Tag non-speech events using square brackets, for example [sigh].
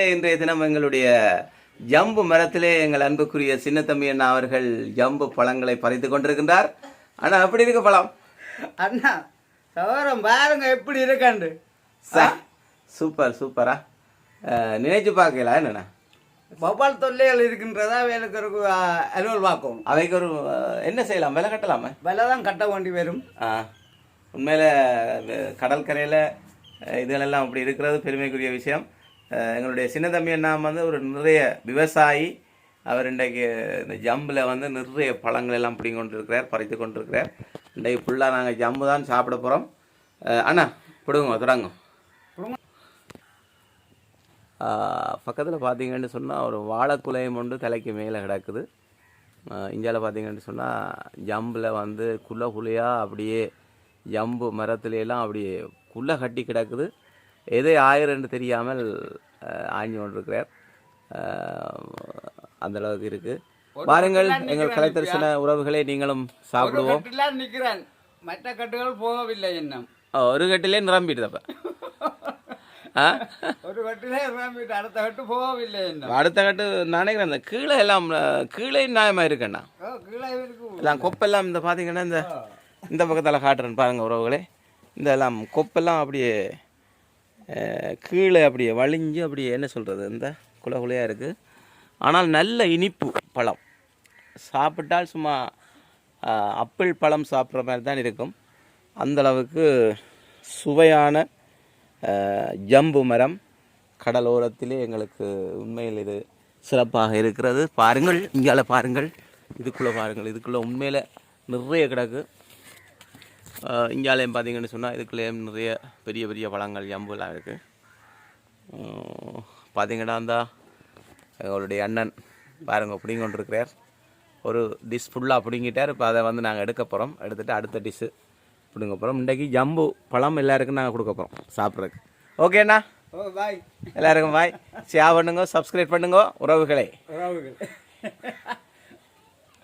இன்றைய தினம் எங்களுடைய ஜம்பு மரத்திலே எங்கள் அன்புக்குரிய சின்னத்தம்பி அண்ணா அவர்கள் ஜம்பு பழங்களை பறித்து கொண்டிருக்கின்றார். ஆனா அப்படி இருக்கு பழம்? அண்ணா சவரம் பாருங்க எப்படி இருக்காண்டு? சூப்பர் சூப்பரா. நினைச்சு பார்க்கல என்னண்ணா? பபால் தொல்லைகள் இருக்கின்றதா வேலைக்கு ஒரு அலுவல் பார்க்கணும் அவைக்கு ஒரு என்ன செய்யலாம்? விலை கட்டலாமா? விலை தான் கட்ட வேண்டி வரும். உண்மையில் கடற்கரையில் இதுகளெல்லாம் அப்படி இருக்கிறது பெருமைக்குரிய விஷயம். எங்களுடைய சின்னதம்பி அண்ணா வந்து ஒரு நிறைய விவசாயி. அவர் இன்றைக்கு இந்த ஜம்பில் வந்து நிறைய பழங்கள் எல்லாம் பிடிங்கி கொண்டிருக்கிறார் பறித்து கொண்டிருக்கிறார். இன்றைக்கு ஃபுல்லாக நாங்கள் ஜம்பு தான் சாப்பிட போகிறோம் அண்ணா பிடுங்க தொடங்க பக்கத்தில் பார்த்தீங்கன்னு சொன்னால் ஒரு வாழைக்குலையும் ஒன்று தலைக்கு மேலே கிடக்குது. இந்தியாவில் பார்த்தீங்கன்னு சொன்னால் ஜம்பில் வந்து குள்ள குலையாக அப்படியே ஜம்பு மரத்துல அப்படியே குள்ளை கட்டி கிடக்குது. எதை ஆயிரன்னு தெரியாமல் அஹ், ஆய்ஞ்சு கொண்டிருக்கிறார். அந்த அளவுக்கு இருக்குது பாருங்கள் எங்கள் கலைத்தரிசன உறவுகளை நீங்களும் சாப்பிடுவோம். நிற்கிறான் மற்ற கட்டுகள் போகவில்லை இன்னும். ஒரு கட்டிலே நிரம்பிடுதப்ப [laughs] ஆ? ஒரு கட்டிலே ராம்பிட்டு அடுத்த கட்டு போகவில்லை இன்னும். அடுத்த கட்டு நினைக்கிறேன் இந்த கீழே எல்லாம் கீழே நியாயமாக இருக்குண்ணா கீழே இருக்கும் எல்லாம் கொப்பெல்லாம் இந்த பார்த்தீங்கன்னா இந்த இந்த பக்கத்தில் காட்டுறேன் பாருங்கள் உறவுகளே. இந்த எல்லாம் கொப்பெல்லாம் அப்படியே கீழே அப்படியே வலிஞ்சு அப்படியே என்ன சொல்கிறது இந்த குலகுலையாக இருக்குது ஆனால் நல்ல இனிப்பு பழம். சாப்பிட்டால் சும்மா அப்பிள் பழம் சாப்பிட்ற மாதிரி தான் இருக்கும். அந்தளவுக்கு சுவையான ஜம்பு மரம் கடலோரத்திலே எங்களுக்கு உண்மையில் இது சிறப்பாக இருக்கிறது. பாருங்கள் இங்கால பாருங்கள். இதுக்குள்ளே பாருங்கள் இதுக்குள்ளே உண்மையில் நிறைய கிடக்கு. இங்காலையும் பார்த்தீங்கன்னு சொன்னால் இதுக்குள்ளேயும் நிறைய பெரிய பெரிய பழங்கள் ஜம்புலாம் இருக்குது பார்த்தீங்கன்னா அந்த எங்களுடைய அண்ணன் பாருங்க பிடிங்கி கொண்டிருக்கிறார் ஒரு டிஷ் ஃபுல்லாக பிடுங்கிட்டார். இப்போ அதை வந்து நாங்கள் எடுக்க போகிறோம் எடுத்துகிட்டு அடுத்த டிஷ்ஷு பிடுங்க போகிறோம் இன்றைக்கி ஜம்பு பழம் எல்லாருக்கும் நாங்கள் கொடுக்க போகிறோம் சாப்பிட்றதுக்கு. ஓகேண்ணா ஓ பாய் எல்லாருக்கும் பாய் ஷேர் பண்ணுங்க சப்ஸ்கிரைப் பண்ணுங்க. உறவுகளே. உறவுகள்.